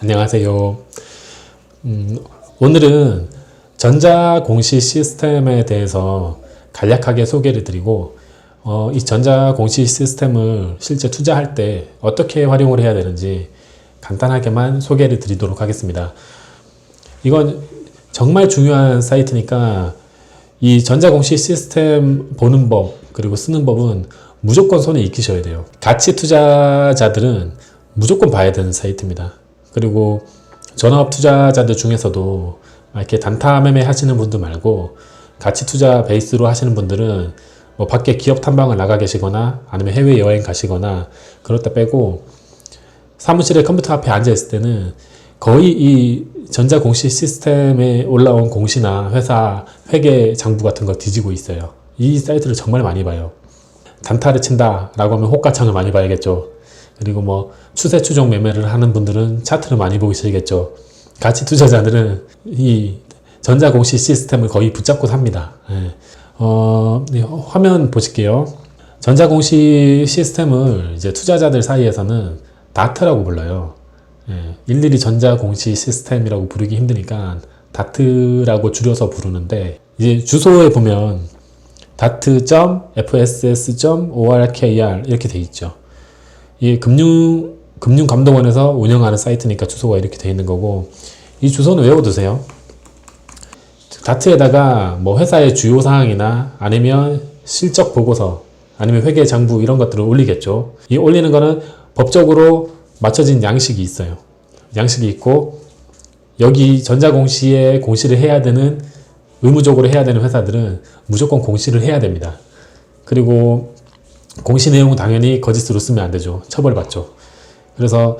안녕하세요. 음, 오늘은 전자 공시 시스템에 대해서 간략하게 소개를 드리고, 어, 이 전자 공시 시스템을 실제 투자할 때 어떻게 활용을 해야 되는지 간단하게만 소개를 드리도록 하겠습니다. 이건 정말 중요한 사이트니까 이 전자공시 시스템 보는 법 그리고 쓰는 법은 무조건 손에 익히셔야 돼요. 가치 투자자들은 무조건 봐야 되는 사이트입니다. 그리고 전업 투자자들 중에서도 이렇게 단타 매매 하시는 분들 말고 가치 투자 베이스로 하시는 분들은 뭐 밖에 기업 탐방을 나가 계시거나 아니면 해외 여행 가시거나 때 빼고 사무실에 컴퓨터 앞에 앉아 있을 때는 거의 이 전자 공시 시스템에 올라온 공시나 회사 회계 장부 같은 거 뒤지고 있어요. 이 사이트를 정말 많이 봐요. 단타를 친다라고 하면 호가창을 많이 봐야겠죠. 그리고 뭐 추세 추종 매매를 하는 분들은 차트를 많이 보시겠죠. 가치 투자자들은 이 전자 공시 시스템을 거의 붙잡고 삽니다. 예. 어, 네, 화면 보실게요. 전자 공시 시스템을 이제 투자자들 사이에서는 다트라고 불러요. 예, 일일이 전자 공시 시스템이라고 부르기 힘드니까 다트라고 줄여서 부르는데 이제 주소에 보면 dart.fss.orkr 이렇게 돼 있죠. 이 금융 금융감독원에서 운영하는 사이트니까 주소가 이렇게 돼 있는 거고 이 주소는 외워두세요. 다트에다가 뭐 회사의 주요 사항이나 아니면 실적 보고서 아니면 회계 장부 이런 것들을 올리겠죠. 이 올리는 거는 법적으로 맞춰진 양식이 있어요. 양식이 있고 여기 전자공시에 공시를 해야 되는 의무적으로 해야 되는 회사들은 무조건 공시를 해야 됩니다. 그리고 공시 내용은 당연히 거짓으로 쓰면 안 되죠. 처벌받죠. 그래서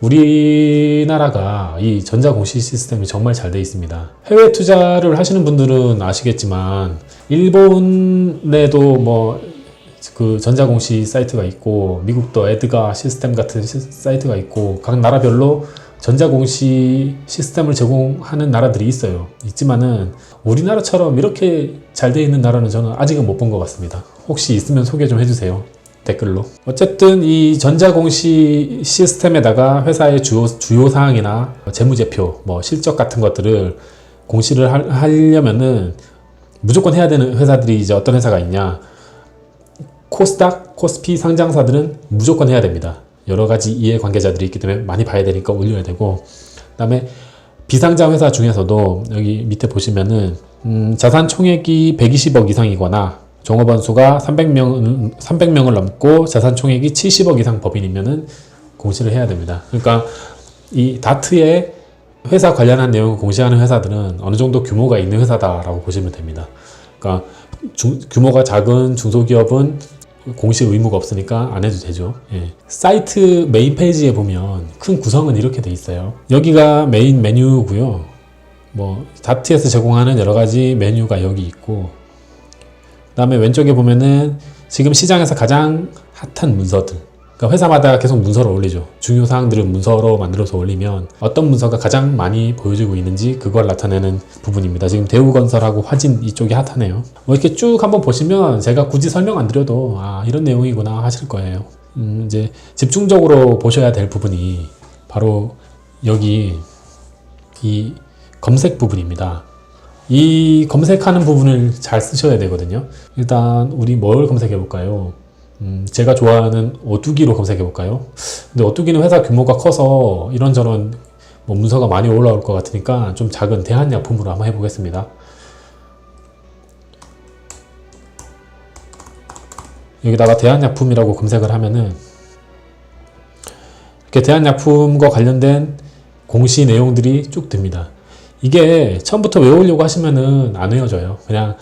우리나라가 이 전자공시 시스템이 정말 잘 돼 있습니다. 해외 투자를 하시는 분들은 아시겠지만 일본에도 뭐 그 전자공시 사이트가 있고 미국도 에드가 시스템 같은 시- 사이트가 있고 각 나라별로 전자공시 시스템을 제공하는 나라들이 있어요. 있지만은 우리나라처럼 이렇게 잘 돼 있는 나라는 저는 아직은 못 본 것 같습니다. 혹시 있으면 소개 좀 해주세요. 댓글로. 어쨌든 이 전자공시 시스템에다가 회사의 주요, 주요 사항이나 재무제표, 뭐 실적 같은 것들을 공시를 하- 하려면은 무조건 해야 되는 회사들이 이제 어떤 회사가 있냐. 코스닥, 코스피 상장사들은 무조건 해야 됩니다. 여러 가지 이해 관계자들이 있기 때문에 많이 봐야 되니까 올려야 되고, 그 다음에 비상장 회사 중에서도 여기 밑에 보시면은 음, 자산 총액이 120억 이상이거나 종업원 수가 300명 300명을 넘고 자산 총액이 70억 이상 법인이면은 공시를 해야 됩니다. 그러니까 이 다트에 회사 관련한 내용을 공시하는 회사들은 어느 정도 규모가 있는 회사다라고 보시면 됩니다. 그러니까 중- 규모가 작은 중소기업은 공시 의무가 없으니까 안 해도 되죠. 예. 사이트 메인 페이지에 보면 큰 구성은 이렇게 돼 있어요. 여기가 메인 메뉴고요. 뭐 다트에서 제공하는 여러 가지 메뉴가 여기 있고 그 다음에 왼쪽에 보면은 지금 시장에서 가장 핫한 문서들. 그러니까 회사마다 계속 문서를 올리죠. 중요 사항들을 문서로 만들어서 올리면 어떤 문서가 가장 많이 보여지고 있는지 그걸 나타내는 부분입니다. 지금 대우건설하고 화진 이쪽이 핫하네요. 뭐 이렇게 쭉 한번 보시면 제가 굳이 설명 안 드려도 아 이런 내용이구나 하실 거예요. 음, 이제 집중적으로 보셔야 될 부분이 바로 여기 이 검색 부분입니다. 이 검색하는 부분을 잘 쓰셔야 되거든요. 일단 우리 뭘 검색해 볼까요? 음, 제가 좋아하는 오뚜기로 검색해 볼까요? 근데 오뚜기는 회사 규모가 커서 이런저런 뭐 문서가 많이 올라올 것 같으니까 좀 작은 대한약품으로 한번 해보겠습니다. 여기다가 대한약품이라고 검색을 하면은 이렇게 대한약품과 관련된 공시 내용들이 쭉 듭니다. 이게 처음부터 외우려고 하시면은 안 외워져요. 그냥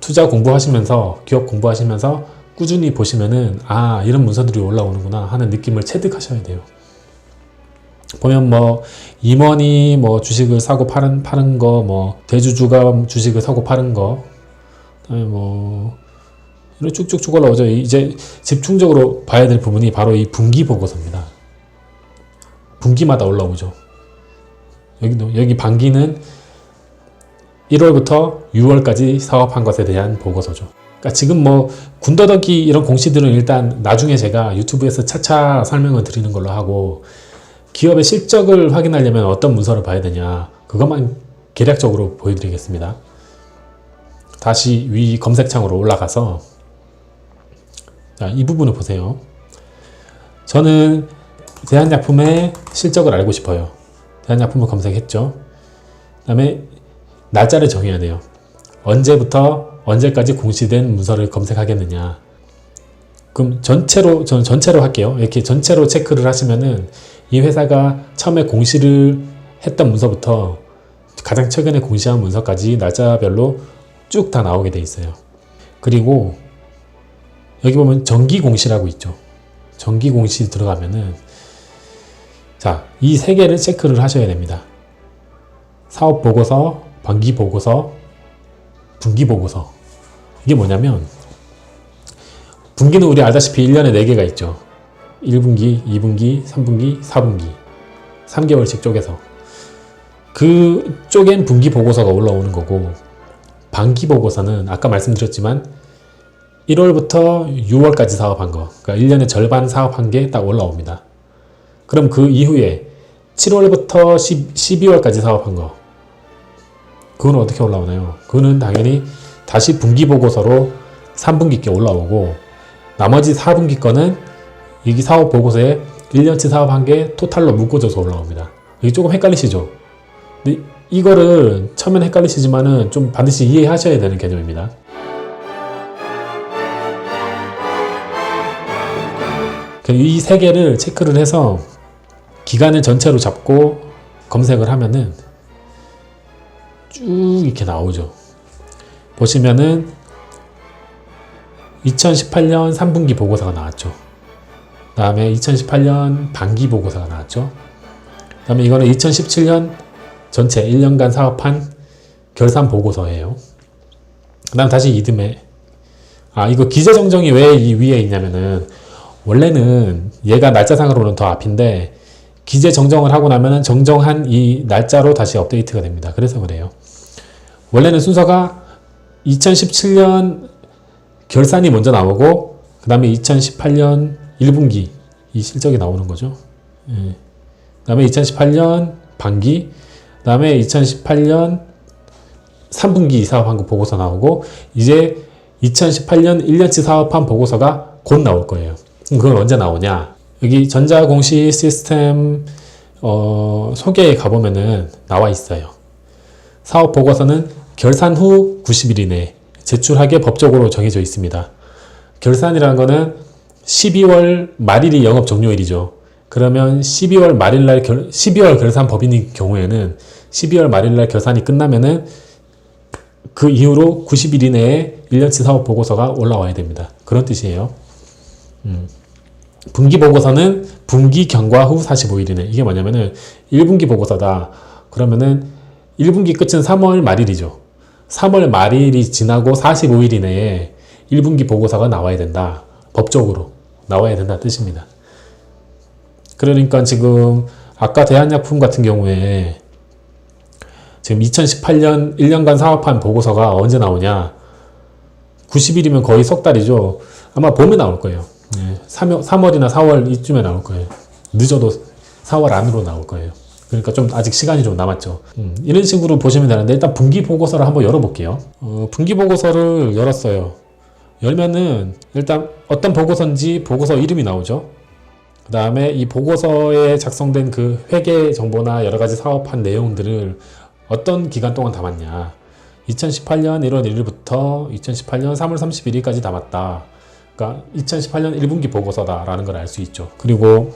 투자 공부하시면서 기업 공부하시면서 꾸준히 보시면은 아 이런 문서들이 올라오는구나 하는 느낌을 체득하셔야 돼요. 보면 뭐 임원이 뭐 주식을 사고 파는 파는 거 뭐 대주주가 주식을 사고 파는 거 그다음에 뭐 이런 쭉쭉쭉 올라오죠. 이제 집중적으로 봐야 될 부분이 바로 이 분기 보고서입니다. 분기마다 올라오죠. 여기도 여기 반기는 1월부터 6월까지 사업한 것에 대한 보고서죠. 그러니까 지금 뭐 군더더기 이런 공시들은 일단 나중에 제가 유튜브에서 차차 설명을 드리는 걸로 하고 기업의 실적을 확인하려면 어떤 문서를 봐야 되냐 그것만 계략적으로 보여드리겠습니다. 다시 위 검색창으로 올라가서 자, 이 부분을 보세요. 저는 대한약품의 실적을 알고 싶어요. 대한약품을 검색했죠. 그 다음에 날짜를 정해야 돼요. 언제부터 언제까지 공시된 문서를 검색하겠느냐. 그럼 전체로, 저는 전체로 할게요. 이렇게 전체로 체크를 하시면은 이 회사가 처음에 공시를 했던 문서부터 가장 최근에 공시한 문서까지 날짜별로 쭉 다 나오게 돼 있어요. 그리고 여기 보면 정기 공시라고 있죠. 정기 공시 들어가면은 자, 이 세 개를 체크를 하셔야 됩니다. 사업 보고서, 반기 보고서, 분기 보고서. 이게 뭐냐면 분기는 우리 알다시피 1년에 4개가 있죠. 1분기, 2분기, 3분기, 4분기. 3개월씩 쪼개서. 그 쪼갠 분기 보고서가 올라오는 거고 반기 보고서는 아까 말씀드렸지만 1월부터 6월까지 사업한 거. 그러니까 1년의 절반 사업한 게 딱 올라옵니다. 그럼 그 이후에 7월부터 10, 12월까지 사업한 거. 그건 어떻게 올라오나요? 그거는 당연히 다시 분기 보고서로 3분기 께 올라오고 나머지 4분기 거는 여기 사업 보고서에 1년치 사업한 게 토탈로 묶어져서 올라옵니다. 이게 조금 헷갈리시죠? 근데 이거를 처음엔 헷갈리시지만은 좀 반드시 이해하셔야 되는 개념입니다. 이 세 개를 체크를 해서 기간을 전체로 잡고 검색을 하면은 쭉 이렇게 나오죠. 보시면은 2018년 3분기 보고서가 나왔죠. 다음에 2018년 반기 보고서가 나왔죠. 다음에 이거는 2017년 전체 1년간 사업한 결산 보고서예요. 그 다음 다시 이듬해. 아, 이거 기재 정정이 왜 이 위에 있냐면은 원래는 얘가 날짜상으로는 더 앞인데 기재 정정을 하고 나면은 정정한 이 날짜로 다시 업데이트가 됩니다. 그래서 그래요. 원래는 순서가 2017년 결산이 먼저 나오고 그 다음에 2018년 1분기 이 실적이 나오는 거죠. 예. 그 다음에 2018년 반기 그 다음에 2018년 3분기 사업한 거 보고서 나오고 이제 2018년 1년치 사업한 보고서가 곧 나올 거예요. 그건 언제 나오냐? 여기 전자공시 시스템 어, 소개에 가보면은 나와 있어요. 사업 보고서는 결산 후 90일 이내 제출하게 법적으로 정해져 있습니다. 결산이라는 거는 12월 말일이 영업 종료일이죠. 그러면 12월 말일날 결, 12월 결산 법인인 경우에는 12월 말일날 결산이 끝나면은 그 이후로 90일 이내에 1년치 사업 보고서가 올라와야 됩니다. 그런 뜻이에요. 음. 분기 보고서는 분기 경과 후 45일 이내. 이게 뭐냐면은 1분기 보고서다. 그러면은 1분기 끝은 3월 말일이죠. 3월 말일이 지나고 45일 이내에 1분기 보고서가 나와야 된다. 법적으로 나와야 된다 뜻입니다. 그러니까 지금 아까 대한약품 같은 경우에 지금 2018년 1년간 사업한 보고서가 언제 나오냐? 90일이면 거의 석 달이죠. 아마 봄에 나올 거예요. 네, 3월, 3월 이나 4월 이쯤에 나올 거예요. 늦어도 4월 안으로 나올 거예요. 그러니까 좀 아직 시간이 좀 남았죠. 음, 이런 식으로 보시면 되는데 일단 분기 보고서를 한번 열어볼게요. 어, 분기 보고서를 열었어요. 열면은 일단 어떤 보고서인지 보고서 이름이 나오죠. 그 다음에 이 보고서에 작성된 그 회계 정보나 여러 가지 사업한 내용들을 어떤 기간 동안 담았냐. 2018년 1월 1일부터 2018년 3월 31일까지 담았다. 그러니까 2018년 1분기 보고서다라는 걸 알 수 있죠. 그리고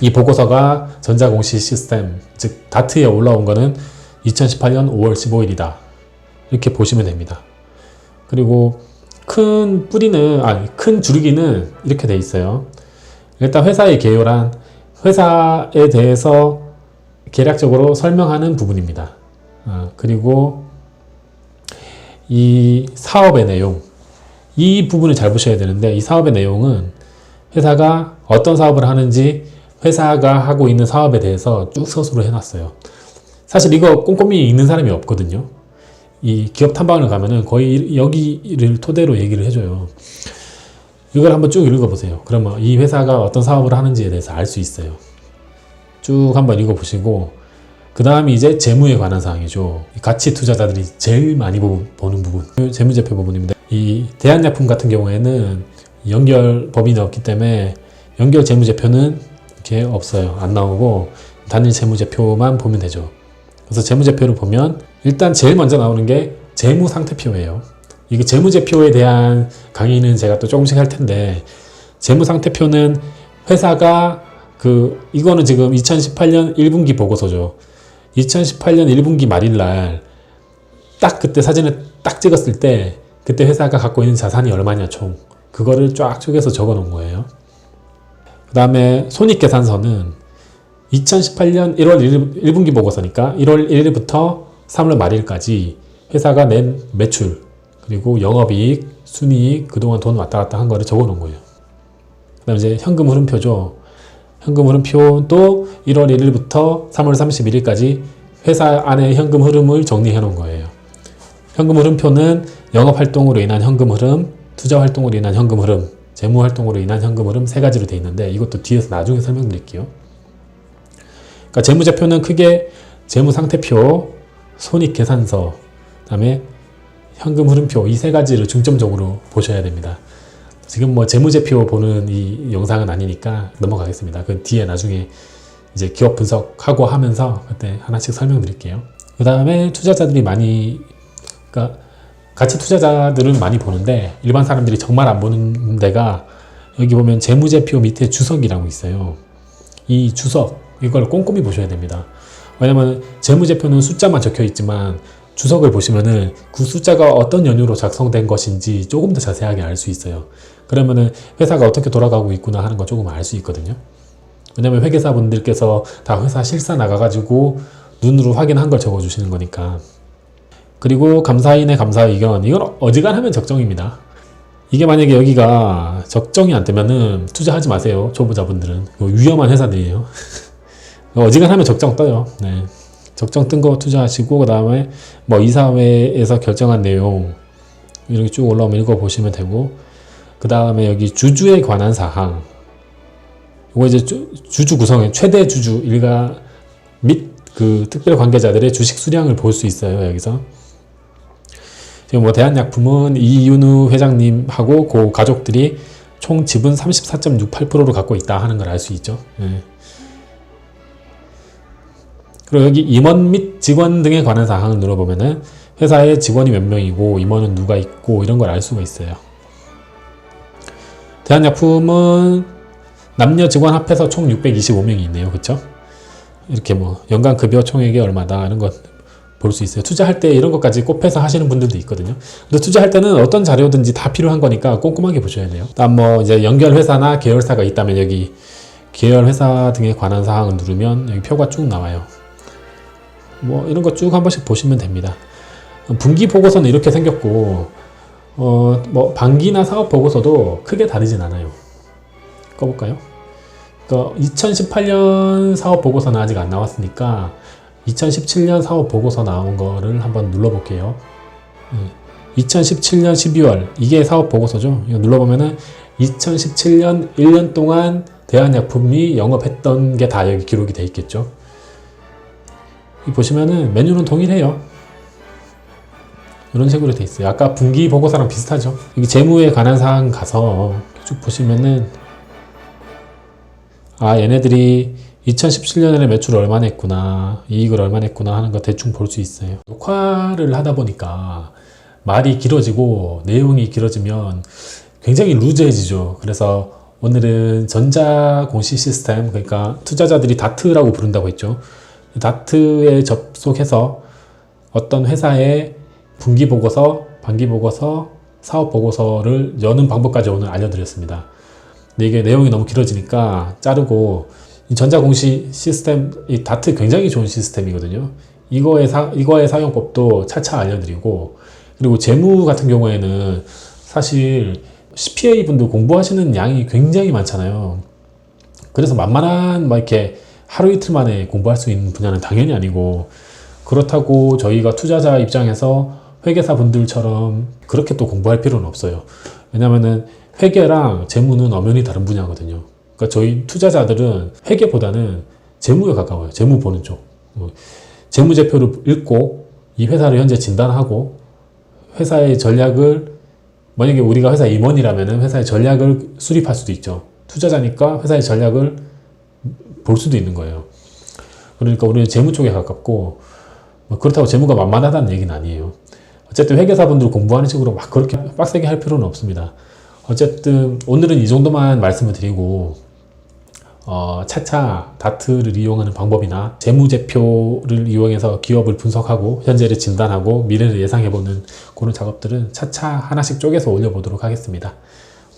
이 보고서가 전자공시 시스템, 즉 다트에 올라온 거는 2018년 5월 15일이다. 이렇게 보시면 됩니다. 그리고 큰 뿌리는, 아니, 큰 줄기는 이렇게 돼 있어요. 일단 회사의 개요란 회사에 대해서 계략적으로 설명하는 부분입니다. 어, 그리고 이 사업의 내용, 이 부분을 잘 보셔야 되는데 이 사업의 내용은 회사가 어떤 사업을 하는지 회사가 하고 있는 사업에 대해서 쭉 서술을 해놨어요. 사실 이거 꼼꼼히 읽는 사람이 없거든요. 이 기업 탐방을 가면은 거의 여기를 토대로 얘기를 해줘요. 이걸 한번 쭉 읽어보세요. 그러면 이 회사가 어떤 사업을 하는지에 대해서 알 수 있어요. 쭉 한번 읽어보시고 그 다음이 이제 재무에 관한 사항이죠. 이 가치 투자자들이 제일 많이 보- 보는 부분, 재무제표 부분입니다. 이 대한약품 같은 경우에는 연결 법인이 없기 때문에 연결 재무제표는 이렇게 없어요. 안 나오고 단일 재무제표만 보면 되죠. 그래서 재무제표를 보면 일단 제일 먼저 나오는 게 재무상태표예요. 이게 재무제표에 대한 강의는 제가 또 조금씩 할 텐데 재무상태표는 회사가 그 이거는 지금 2018년 1분기 보고서죠. 2018년 1분기 말일 날 딱 그때 사진을 딱 찍었을 때 그때 회사가 갖고 있는 자산이 얼마냐 총 그거를 쫙 쪼개서 적어 놓은 거예요. 그 다음에 손익계산서는 2018년 1월 1, 1분기 보고서니까 1월 1일부터 3월 말일까지 회사가 낸 매출 그리고 영업이익, 순이익 그동안 돈 왔다 갔다 한 거를 적어 놓은 거예요. 그 다음에 이제 현금 흐름표죠. 현금 흐름표도 1월 1일부터 3월 31일까지 회사 안에 현금 흐름을 정리해 놓은 거예요. 현금 흐름표는 영업 활동으로 인한 현금 흐름, 투자 활동으로 인한 현금 흐름, 재무 활동으로 인한 현금 흐름 세 가지로 돼 있는데 이것도 뒤에서 나중에 설명드릴게요. 그러니까 재무제표는 크게 재무 상태표, 손익 계산서, 그다음에 현금 흐름표 이 세 가지를 중점적으로 보셔야 됩니다. 지금 뭐 재무제표 보는 이 영상은 아니니까 넘어가겠습니다. 그 뒤에 나중에 이제 기업 분석하고 하면서 그때 하나씩 설명드릴게요. 그 다음에 투자자들이 많이, 그러니까 가치 투자자들은 많이 보는데 일반 사람들이 정말 안 보는 데가 여기 보면 재무제표 밑에 주석이라고 있어요. 이 주석 이걸 꼼꼼히 보셔야 됩니다. 왜냐면 재무제표는 숫자만 적혀 있지만 주석을 보시면은 그 숫자가 어떤 연유로 작성된 것인지 조금 더 자세하게 알 수 있어요. 그러면은 회사가 어떻게 돌아가고 있구나 하는 거 조금 알 수 있거든요. 왜냐면 회계사분들께서 다 회사 실사 나가가지고 눈으로 확인한 걸 적어주시는 거니까. 그리고 감사인의 감사 의견 이건 어지간하면 적정입니다. 이게 만약에 여기가 적정이 안 되면은 투자하지 마세요. 초보자분들은 위험한 회사들이에요. 어지간하면 적정 떠요. 네. 적정 뜬 거 투자하시고 그 다음에 뭐 이사회에서 결정한 내용 이렇게 쭉 올라오면 읽어 보시면 되고 그 다음에 여기 주주에 관한 사항 이거 이제 주, 주 구성의 최대 주주 일가 및 그 특별 관계자들의 주식 수량을 볼 수 있어요 여기서 지금 뭐 대한약품은 이윤우 회장님하고 그 가족들이 총 지분 34.68%를 갖고 있다 하는 걸 알 수 있죠. 예. 그리고 여기 임원 및 직원 등에 관한 사항을 눌러보면은 회사에 직원이 몇 명이고 임원은 누가 있고 이런 걸 알 수가 있어요. 대한약품은 남녀 직원 합해서 총 625명이 있네요. 그쵸? 이렇게 뭐 연간 급여 총액이 얼마다 이런 것 볼 수 있어요. 투자할 때 이런 것까지 꼽해서 하시는 분들도 있거든요. 근데 투자할 때는 어떤 자료든지 다 필요한 거니까 꼼꼼하게 보셔야 돼요. 다음 뭐 이제 연결 회사나 계열사가 있다면 여기 계열 회사 등에 관한 사항을 누르면 여기 표가 쭉 나와요. 뭐 이런 거 쭉 한 번씩 보시면 됩니다. 분기 보고서는 이렇게 생겼고 어 뭐 반기나 사업 보고서도 크게 다르진 않아요. 꺼볼까요? 그러니까 2018년 사업 보고서는 아직 안 나왔으니까 2017년 사업 보고서 나온 거를 한번 눌러볼게요. 2017년 12월 이게 사업 보고서죠. 이거 눌러보면은 2017년 1년 동안 대한약품이 영업했던 게 다 여기 기록이 돼 있겠죠. 이 보시면은 메뉴는 동일해요. 이런 식으로 돼 있어요. 아까 분기 보고서랑 비슷하죠. 여기 재무에 관한 사항 가서 쭉 보시면은 아 얘네들이 2017년에 매출 얼마 냈구나 이익을 얼마 냈구나 하는 거 대충 볼 수 있어요. 녹화를 하다 보니까 말이 길어지고 내용이 길어지면 굉장히 루즈해지죠. 그래서 오늘은 전자 공시 시스템 그러니까 투자자들이 다트라고 부른다고 했죠. 다트에 접속해서 어떤 회사의 분기 보고서, 반기 보고서, 사업 보고서를 여는 방법까지 오늘 알려드렸습니다. 근데 이게 내용이 너무 길어지니까 자르고 이 전자공시 시스템 이 다트 굉장히 좋은 시스템이거든요. 이거의 사 이거의 사용법도 차차 알려드리고 그리고 재무 같은 경우에는 사실 CPA 분들 공부하시는 양이 굉장히 많잖아요. 그래서 만만한 막 이렇게 하루 이틀 만에 공부할 수 있는 분야는 당연히 아니고 그렇다고 저희가 투자자 입장에서 회계사 분들처럼 그렇게 또 공부할 필요는 없어요. 왜냐면은 회계랑 재무는 엄연히 다른 분야거든요. 그러니까 저희 투자자들은 회계보다는 재무에 가까워요. 재무 보는 쪽. 어, 재무제표를 읽고 이 회사를 현재 진단하고 회사의 전략을 만약에 우리가 회사 임원이라면 회사의 전략을 수립할 수도 있죠. 투자자니까 회사의 전략을 볼 수도 있는 거예요. 그러니까 우리는 재무 쪽에 가깝고 뭐 그렇다고 재무가 만만하다는 얘기는 아니에요. 어쨌든 회계사분들 공부하는 식으로 막 그렇게 빡세게 할 필요는 없습니다. 어쨌든 오늘은 이 정도만 말씀을 드리고 어, 차차 다트를 이용하는 방법이나 재무제표를 이용해서 기업을 분석하고 현재를 진단하고 미래를 예상해보는 그런 작업들은 차차 하나씩 쪼개서 올려보도록 하겠습니다.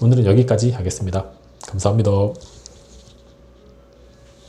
오늘은 여기까지 하겠습니다. 감사합니다.